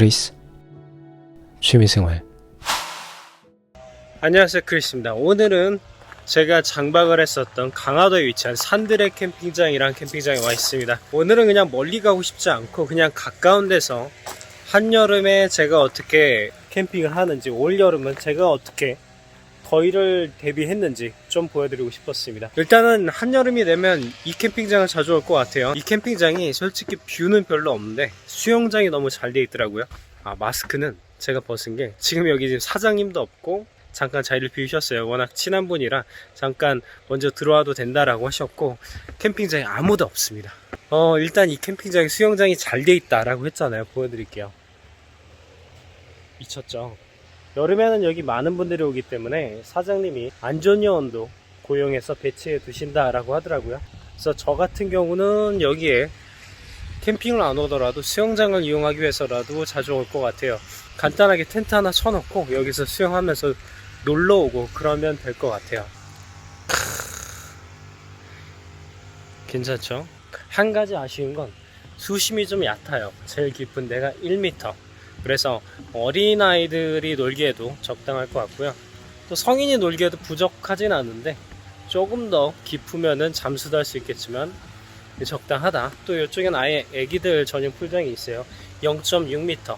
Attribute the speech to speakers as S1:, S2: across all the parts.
S1: 크리스. 취미생활.
S2: 안녕하세요 크리스입니다. 오늘은 제가 장박을 했었던 강화도에 위치한 산드레 캠핑장이란 캠핑장에 와 있습니다. 오늘은 그냥 멀리 가고 싶지 않고 그냥 가까운 데서 한여름에 제가 어떻게 캠핑을 하는지 올여름은 제가 어떻게 더위를 대비했는지 좀 보여드리고 싶었습니다 일단은 한여름이 되면 이 캠핑장을 자주 올 것 같아요 이 캠핑장이 솔직히 뷰는 별로 없는데 수영장이 너무 잘 돼 있더라고요 아 마스크는 제가 벗은 게 지금 여기 지금 사장님도 없고 잠깐 자리를 비우셨어요. 워낙 친한 분이라 잠깐 먼저 들어와도 된다라고 하셨고 캠핑장에 아무도 없습니다. 어 일단 이 캠핑장에 수영장이 잘 돼 있다라고 했잖아요. 보여드릴게요. 미쳤죠. 여름에는 여기 많은 분들이 오기 때문에 사장님이 안전요원도 고용해서 배치해 두신다라고 하더라고요. 그래서 저 같은 경우는 여기에 캠핑을 안 오더라도 수영장을 이용하기 위해서라도 자주 올 것 같아요. 간단하게 텐트 하나 쳐놓고 여기서 수영하면서 놀러 오고 그러면 될 것 같아요. 괜찮죠? 한 가지 아쉬운 건 수심이 좀 얕아요. 제일 깊은 데가 1m. 그래서 어린아이들이 놀기에도 적당할 것 같고요. 또 성인이 놀기에도 부족하진 않은데 조금 더 깊으면은 잠수도 할 수 있겠지만 적당하다. 또 이쪽엔 아예 애기들 전용 풀장이 있어요. 0.6m.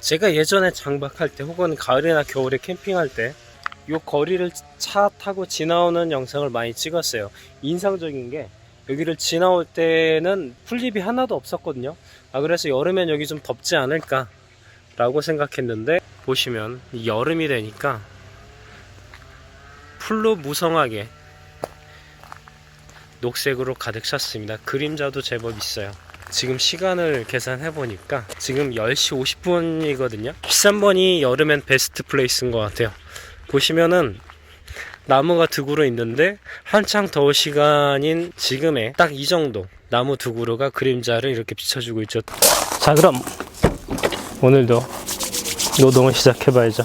S2: 제가 예전에 장박할 때 혹은 가을이나 겨울에 캠핑할 때 이 거리를 차 타고 지나오는 영상을 많이 찍었어요. 인상적인 게 여기를 지나올 때는 풀잎이 하나도 없었거든요. 아 그래서 여름엔 여기 좀 덥지 않을까 라고 생각했는데 보시면 이 여름이 되니까 풀로 무성하게 녹색으로 가득 찼습니다. 그림자도 제법 있어요. 지금 시간을 계산해 보니까 지금 10시 50분이거든요. 13번이 여름엔 베스트 플레이스인 것 같아요. 보시면은 나무가 두 그루 있는데 한창 더울 시간인 지금에 딱 이 정도 나무 두 그루가 그림자를 이렇게 비춰주고 있죠. 자 그럼 오늘도 노동을 시작해 봐야죠.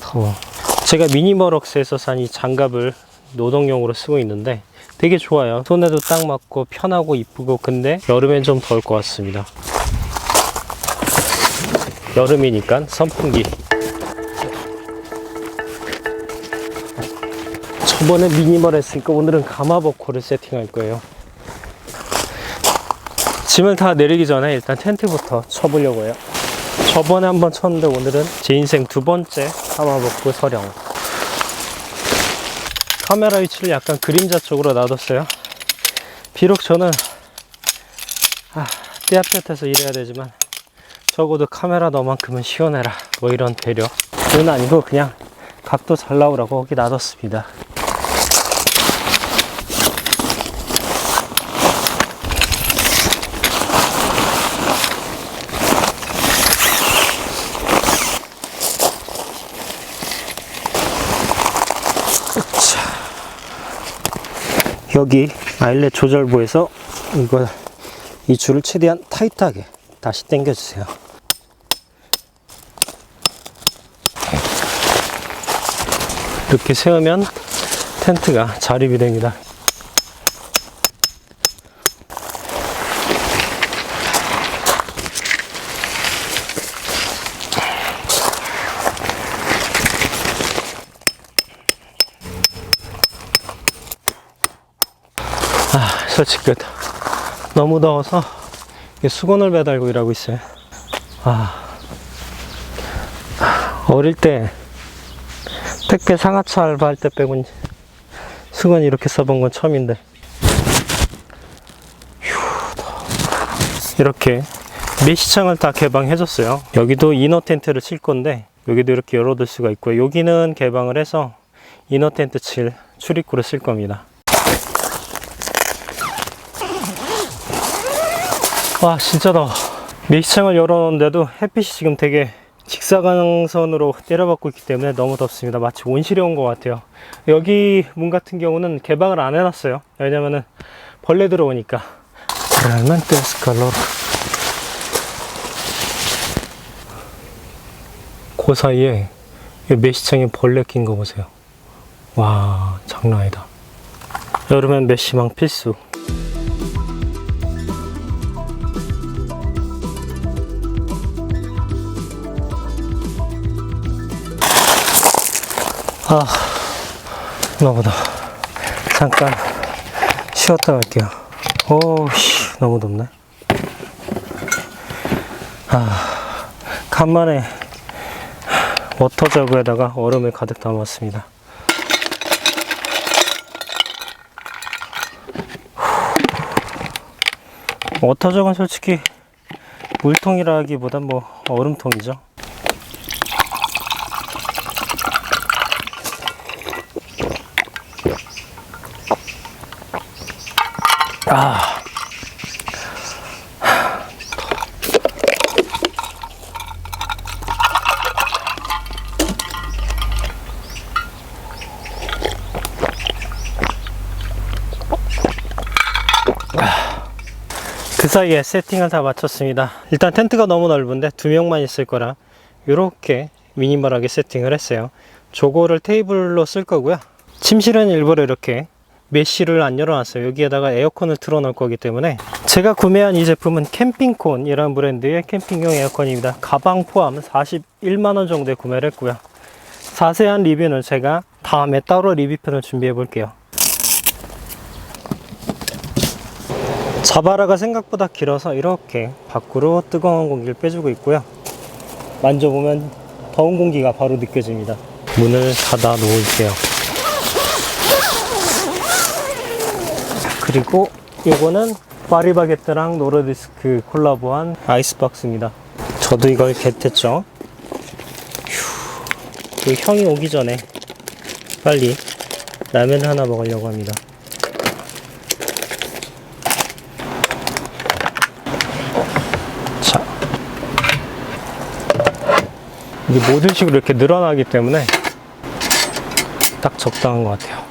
S2: 더워. 제가 미니머럭스에서 산 이 장갑을 노동용으로 쓰고 있는데 되게 좋아요. 손에도 딱 맞고 편하고 이쁘고 근데 여름엔 좀 더울 것 같습니다. 여름이니까 선풍기. 저번에 미니멀 했으니까 오늘은 가마버코를 세팅할 거예요. 짐을 다 내리기 전에 일단 텐트부터 쳐보려고 해요. 저번에 한번 쳤는데 오늘은 제 인생 두 번째 가마버코 서령. 카메라 위치를 약간 그림자 쪽으로 놔뒀어요. 비록 저는 아, 떼앞볕에서 일해야 되지만 적어도 카메라 너만큼은 시원해라 뭐 이런 배려는 아니고 그냥 각도 잘 나오라고 거기 놔뒀습니다. 여기 아일렛 조절부에서 이걸 이 줄을 최대한 타이트하게 다시 당겨주세요. 이렇게 세우면 텐트가 자립이 됩니다. 아, 설치 끝. 너무 더워서 수건을 매달고 일하고 있어요. 아, 어릴 때 택배 상하차 알바할 때 빼곤 수건 이렇게 써본 건 처음인데. 이렇게 메시창을 다 개방해줬어요. 여기도 이너 텐트를 칠 건데 여기도 이렇게 열어둘 수가 있고요. 여기는 개방을 해서 이너 텐트 칠 출입구를 쓸 겁니다. 와 진짜 더워 메시창을 열어놓은데도 햇빛이 지금 되게 직사광선으로 때려받고 있기 때문에 너무 덥습니다. 마치 온실에 온 것 같아요. 여기 문 같은 경우는 개방을 안 해놨어요. 왜냐면은 벌레 들어오니까. es calor 그 사이에 이 메시창에 벌레 낀 거 보세요. 와 장난 아니다. 여름엔 메시망 필수 아, 너무 더워. 잠깐 쉬었다 갈게요. 오, 씨, 너무 덥네. 아, 간만에 워터저그에다가 얼음을 가득 담았습니다. 워터저그는 솔직히 물통이라기보단 뭐 얼음통이죠. 아. 그 사이에 세팅을 다 마쳤습니다. 일단 텐트가 너무 넓은데 두 명만 있을 거라 이렇게 미니멀하게 세팅을 했어요. 저거를 테이블로 쓸 거고요. 침실은 일부러 이렇게 메쉬를 안 열어놨어요. 여기에다가 에어컨을 틀어놓을 거기 때문에 제가 구매한 이 제품은 캠핑콘이라는 브랜드의 캠핑용 에어컨입니다. 가방 포함 41만원 정도에 구매를 했고요. 자세한 리뷰는 제가 다음에 따로 리뷰편을 준비해 볼게요. 자바라가 생각보다 길어서 이렇게 밖으로 뜨거운 공기를 빼주고 있고요. 만져보면 더운 공기가 바로 느껴집니다. 문을 닫아 놓을게요. 그리고 요거는 파리바게뜨랑 노르디스크 콜라보한 아이스박스입니다. 저도 이걸 겟했죠. 휴, 그 형이 오기 전에 빨리 라면 하나 먹으려고 합니다. 자. 이게 모든 식으로 이렇게 늘어나기 때문에 딱 적당한 것 같아요.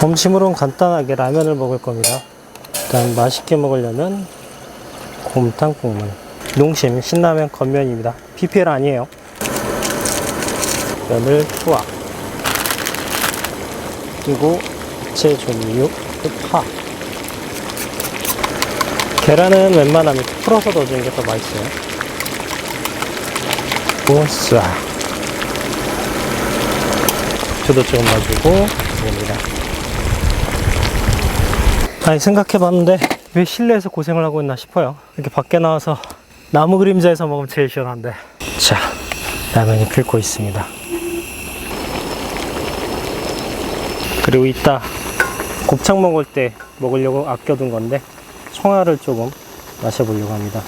S2: 점심으로는 간단하게 라면을 먹을 겁니다. 일단 맛있게 먹으려면 곰탕 국물. 농심 신라면 건면입니다. PPL 아니에요. 면을 투하. 그리고 제 종류 파. 계란은 웬만하면 풀어서 넣어주는 게 더 맛있어요. 오싸. 저도 조금 넣어주고 먹습니다. 아니 생각해봤는데 왜 실내에서 고생을 하고 있나 싶어요. 이렇게 밖에 나와서 나무 그림자에서 먹으면 제일 시원한데. 자, 라면이 끓고 있습니다. 그리고 이따 곱창 먹을 때 먹으려고 아껴둔 건데 청아를 조금 마셔보려고 합니다.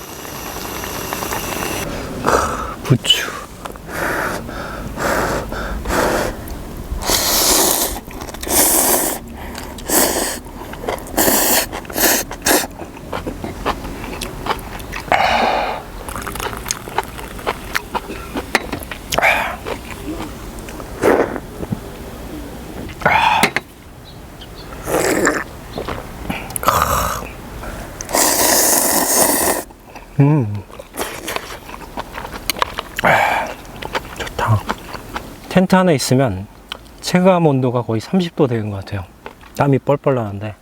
S2: 텐트 안에 있으면 체감 온도가 거의 30도 되는 것 같아요. 땀이 뻘뻘 나는데.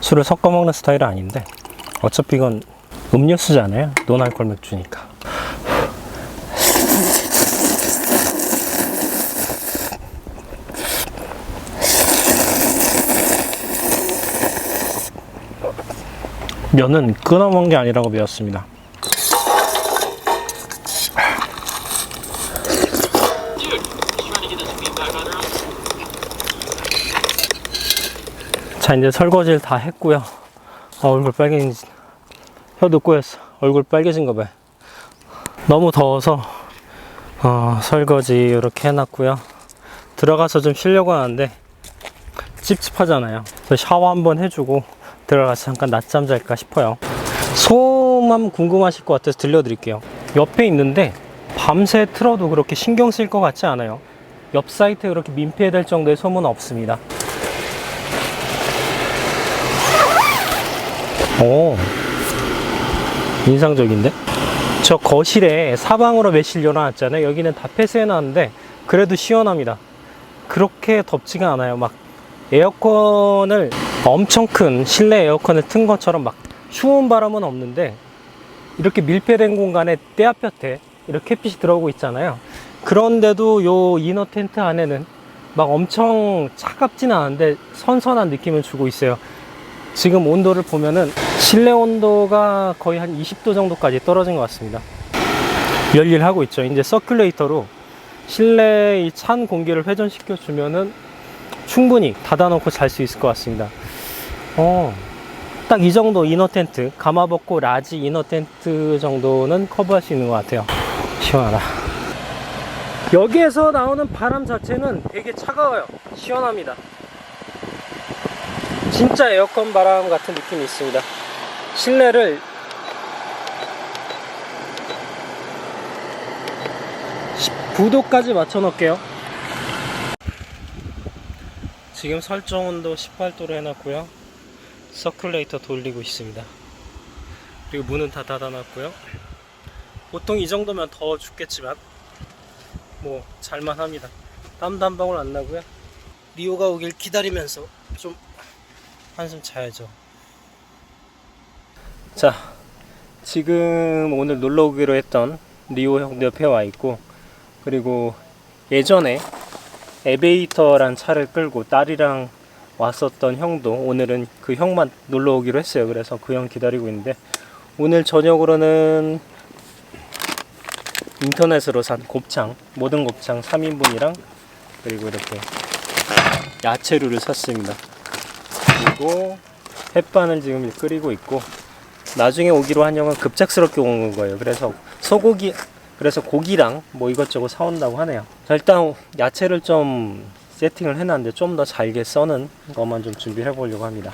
S2: 술을 섞어 먹는 스타일은 아닌데 어차피 이건 음료수잖아요. 노알콜 맥주니까. 면은 끊어 먹는 게 아니라고 배웠습니다. 자 이제 설거지를 다 했고요. 아, 얼굴 빨개진 혀도 꼬였어. 얼굴 빨개진 거 봐. 너무 더워서 어, 설거지 이렇게 해놨고요. 들어가서 좀 쉬려고 하는데 찝찝하잖아요. 그래서 샤워 한번 해주고 들어가서 잠깐 낮잠 잘까 싶어요. 소음함 궁금하실 것 같아서 들려드릴게요. 옆에 있는데 밤새 틀어도 그렇게 신경 쓸 것 같지 않아요. 옆 사이트에 그렇게 민폐될 정도의 소음은 없습니다. 오, 인상적인데? 저 거실에 사방으로 매실 열어놨잖아요. 여기는 다 폐쇄해놨는데 그래도 시원합니다. 그렇게 덥지가 않아요. 막 에어컨을 엄청 큰 실내 에어컨을 튼 것처럼 막 추운 바람은 없는데 이렇게 밀폐된 공간에 떼앞볕에 이렇게 햇빛이 들어오고 있잖아요. 그런데도 요 이너 텐트 안에는 막 엄청 차갑진 않은데 선선한 느낌을 주고 있어요. 지금 온도를 보면은 실내 온도가 거의 한 20도 정도까지 떨어진 것 같습니다. 열일하고 있죠. 이제 서큘레이터로 실내 이 찬 공기를 회전시켜 주면은 충분히 닫아놓고 잘 수 있을 것 같습니다. 어, 딱 이 정도 이너 텐트, 가마벗고 라지 이너 텐트 정도는 커버할 수 있는 것 같아요. 시원하다. 여기에서 나오는 바람 자체는 되게 차가워요. 시원합니다. 진짜 에어컨 바람 같은 느낌이 있습니다. 실내를 19도까지 맞춰 놓을게요. 지금 설정 온도 18도로 해놨고요. 서큘레이터 돌리고 있습니다. 그리고 문은 다 닫아놨고요. 보통 이 정도면 더워 죽겠지만 뭐 잘만 합니다. 땀도 한 방울 안 나고요. 리오가 오길 기다리면서 좀 한숨 자야죠. 자, 지금 오늘 놀러 오기로 했던 리오 형 옆에 와 있고 그리고 예전에 에베이터란 차를 끌고 딸이랑 왔었던 형도 오늘은 그 형만 놀러 오기로 했어요. 그래서 그 형 기다리고 있는데 오늘 저녁으로는 인터넷으로 산 곱창, 모든 곱창 3인분이랑 그리고 이렇게 야채류를 샀습니다. 그리고 햇반을 지금 끓이고 있고 나중에 오기로 한 형은 급작스럽게 온 거예요. 그래서 소고기 그래서 고기랑 뭐 이것저것 사온다고 하네요. 자, 일단 야채를 좀 세팅을 해놨는데 좀 더 잘게 써는 것만 좀 준비해 보려고 합니다.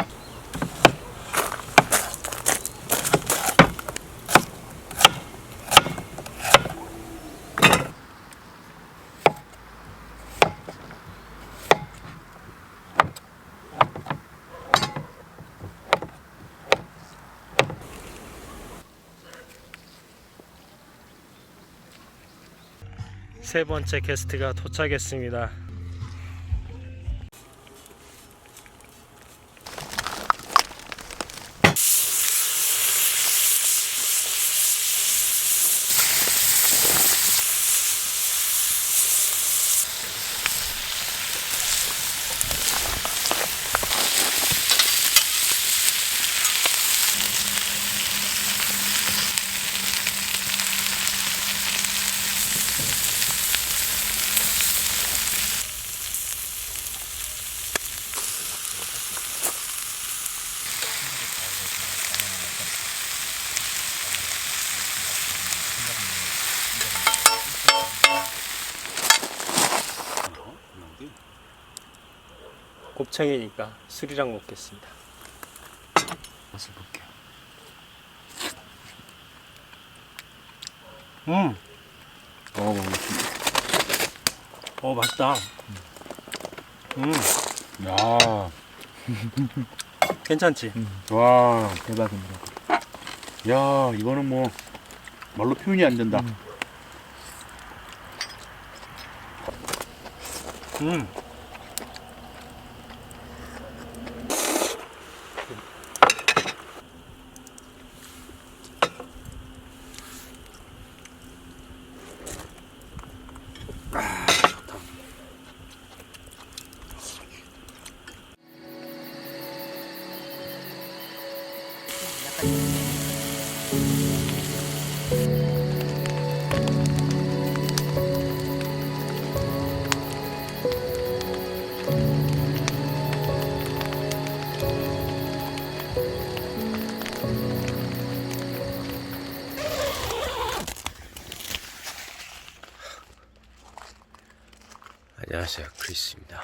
S2: 세 번째 게스트가 도착했습니다. 곱창이니까 술이랑 먹겠습니다.
S1: 맛을 볼게요.
S2: 음,
S1: 어, 먹겠습니다.
S2: 어 맛있다. 음,
S1: 야,
S2: 괜찮지?
S1: 와, 대박입니다. 야, 이거는 뭐 말로 표현이 안 된다.
S2: 음.
S3: 안녕하세요 크리스입니다.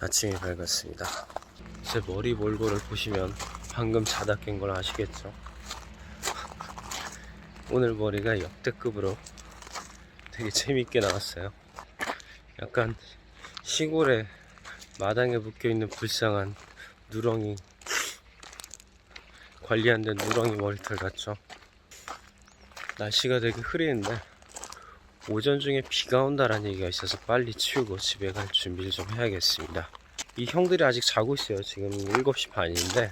S3: 아침이 밝았습니다. 제 머리 몰골을 보시면 방금 자다 깬 걸 아시겠죠? 오늘 머리가 역대급으로 되게 재밌게 나왔어요. 약간 시골에 마당에 묶여있는 불쌍한 누렁이 관리 안 된 누렁이 머리털 같죠? 날씨가 되게 흐리는데 오전 중에 비가 온다라는 얘기가 있어서 빨리 치우고 집에 갈 준비를 좀 해야겠습니다.
S2: 이 형들이 아직 자고 있어요. 지금 7시 반인데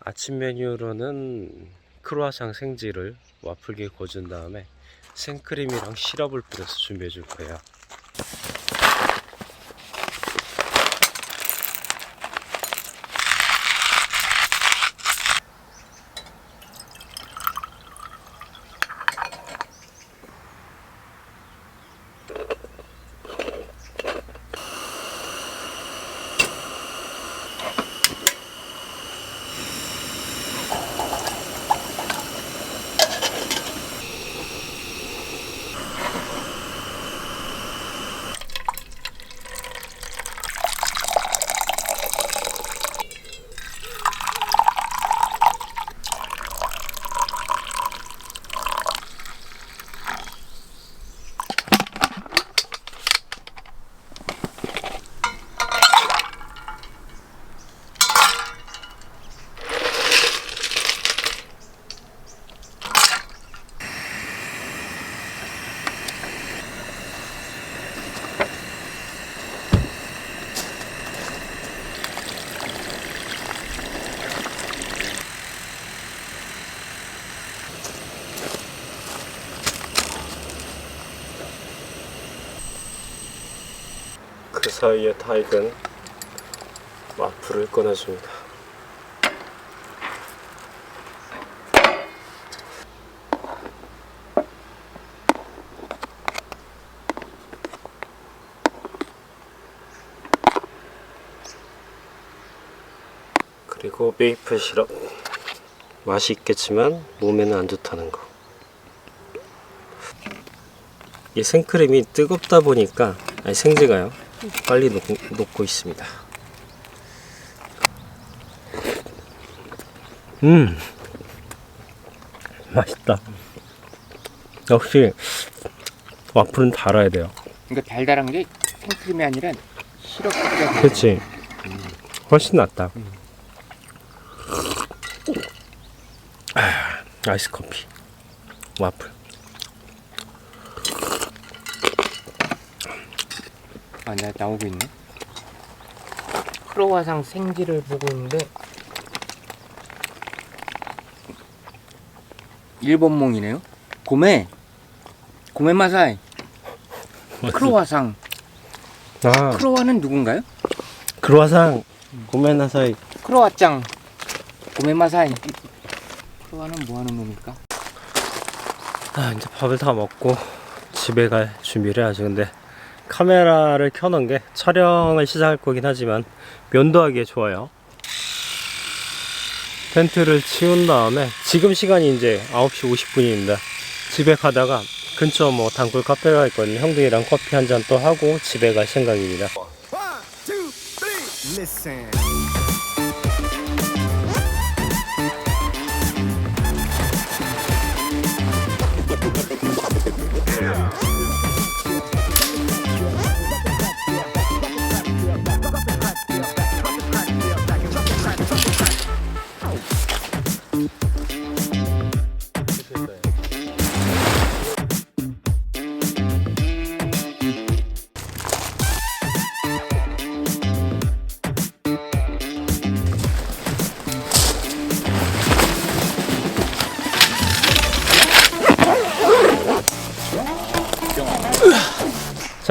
S2: 아침 메뉴로는 크로아상 생지를 와플기에 구워준 다음에 생크림이랑 시럽을 뿌려서 준비해 줄 거예요. 그 사이에 타익은 와플을 꺼내줍니다. 그리고 메이플 시럽 맛이 있겠지만 몸에는 안 좋다는 거. 이 생크림이 뜨겁다 보니까 아니 생지가요 빨리 녹, 녹고 있습니다. 음 맛있다. 역시 와플은 달아야 돼요.
S4: 그러니까 달달한 게 생크림이 아니라 시럽 뿌려.
S2: 그렇지. 훨씬 낫다. 아, 아이스 커피, 와플.
S4: 아, 나 나오고 있네. 크로와상 생지를 보고 있는데 일본 몽이네요. 고메 고메 마사이 크로와상
S2: 아,
S4: 크로와는 누군가요?
S2: 크로아상 고메나사이.
S4: 크로와짱 고메 마사이 크로와는 뭐 하는 놈입니까?
S2: 아, 이제 밥을 다 먹고 집에 갈 준비를 해야죠. 근데 카메라를 켜놓은 게 촬영을 시작할 거긴 하지만 면도하기에 좋아요. 텐트를 치운 다음에 지금 시간이 이제 9시 50분입니다. 집에 가다가 근처 뭐 단골 카페가 있거든요. 형들이랑 커피 한 잔 또 하고 집에 갈 생각입니다.
S5: One, two,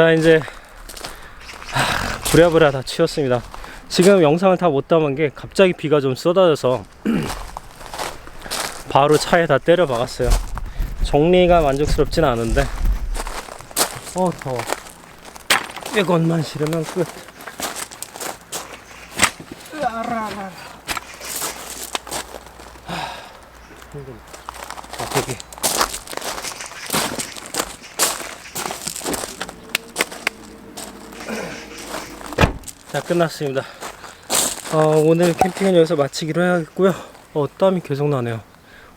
S2: 자 이제 하, 부랴부랴 다 치웠습니다. 지금 영상을 다 못 담은 게 갑자기 비가 좀 쏟아져서 바로 차에 다 때려 박았어요. 정리가 만족스럽진 않은데. 어 더워. 이것만 실으면 끝. 아 되게 자 끝났습니다. 어, 오늘 캠핑은 여기서 마치기로 해야겠고요. 어, 땀이 계속 나네요.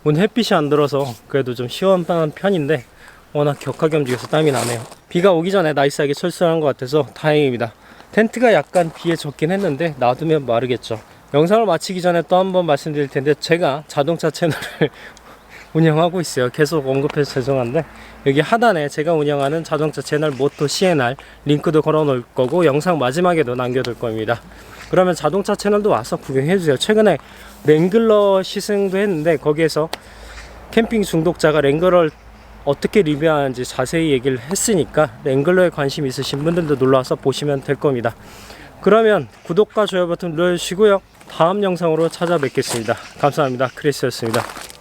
S2: 오늘 햇빛이 안 들어서 그래도 좀 시원한 편인데 워낙 격하게 움직여서 땀이 나네요. 비가 오기 전에 나이스하게 철수한 것 같아서 다행입니다. 텐트가 약간 비에 젖긴 했는데 놔두면 마르겠죠. 영상을 마치기 전에 또 한 번 말씀드릴 텐데 제가 자동차 채널을 운영하고 있어요. 계속 언급해서 죄송한데 여기 하단에 제가 운영하는 자동차 채널 모토 CNR 링크도 걸어 놓을 거고 영상 마지막에도 남겨둘 겁니다. 그러면 자동차 채널도 와서 구경해 주세요. 최근에 랭글러 시승도 했는데 거기에서 캠핑 중독자가 랭글러를 어떻게 리뷰하는지 자세히 얘기를 했으니까 랭글러에 관심 있으신 분들도 놀러와서 보시면 될 겁니다. 그러면 구독과 좋아요 버튼 눌러주시고요. 다음 영상으로 찾아뵙겠습니다. 감사합니다. 크리스였습니다.